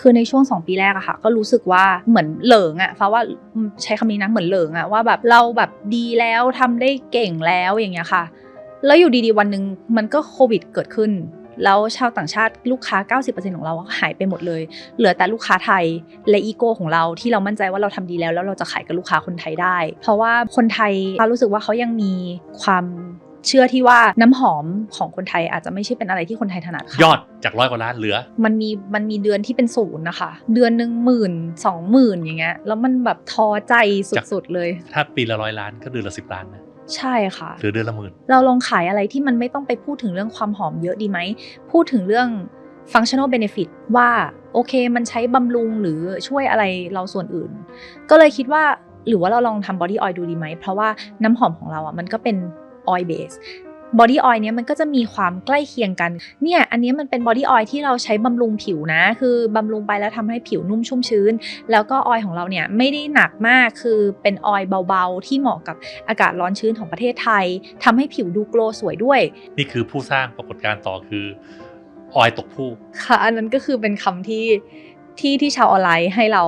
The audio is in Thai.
คือในช่วง 2 ปีแรกอะค่ะ ก็รู้สึกว่าเหมือนเหลิงอะฟ้าว่าใช้คำนี้นะเหมือนเหลิงอะว่าแบบเราแบบดีแล้วทำได้เก่งแล้วอย่างเงี้ยค่ะ แล้วอยู่ดีๆวันหนึ่งมันก็โควิดเกิดขึ้น แล้วชาวต่างชาติลูกค้า 90%ของเราหายไปหมดเลย เหลือแต่ลูกค้าไทยและอีโก้ของเราที่เรามั่นใจว่าเราทำดีแล้วแล้วเราจะขายกับลูกค้าคนไทยได้ เพราะว่าคนไทยฟ้ารู้สึกว่าเขายังมีความ เชื่อที่ว่าน้ำหอมของคนไทยอาจจะไม่ใช่เป็นอะไรที่คนไทยถนัดค่ะยอดจากร้อยกว่าล้านเหลือ มันมีมันมีเดือนที่เป็นศูนย์นะคะ เดือนหนึ่งหมื่นสองหมื่นอย่างเงี้ยแล้วมันแบบท้อใจสุดๆเลย ถ้าปีละร้อยล้านก็เดือนละสิบล้านนะใช่ค่ะหรือเดือนละหมื่นเราลองขายอะไรที่มันไม่ต้องไปพูดถึงเรื่องความหอมเยอะดีไหมพูดถึงเรื่อง functional benefit ว่าโอเคมันใช้บำรุงหรือช่วยอะไรเราส่วนอื่น ก็เลยคิดว่าหรือว่าเราลองทำ body oil ดูดีไหม เพราะว่าน้ำหอมของเราอะมันก็เป็น oil base body oil เนี้ยมันก็จะมีความใกล้เคียงกัน เนี่ยอันเนี้ยมันเป็น body oil ที่เราใช้บำรุงผิวนะ คือบำรุงไปแล้วทำให้ผิวนุ่มชุ่มชื้น แล้วก็ออยล์ของเราเนี่ยไม่ได้หนักมาก คือเป็นออยล์เบาๆ ที่เหมาะกับอากาศร้อนชื้นของประเทศไทยทำให้ผิวดูโกลว์สวยด้วย นี่คือผู้สร้างปรากฏการณ์ต่อคือออยตกผู้ ค่ะ อันนั้นก็คือเป็นคำที่ที่ที่ชาวออนไลน์ให้เรา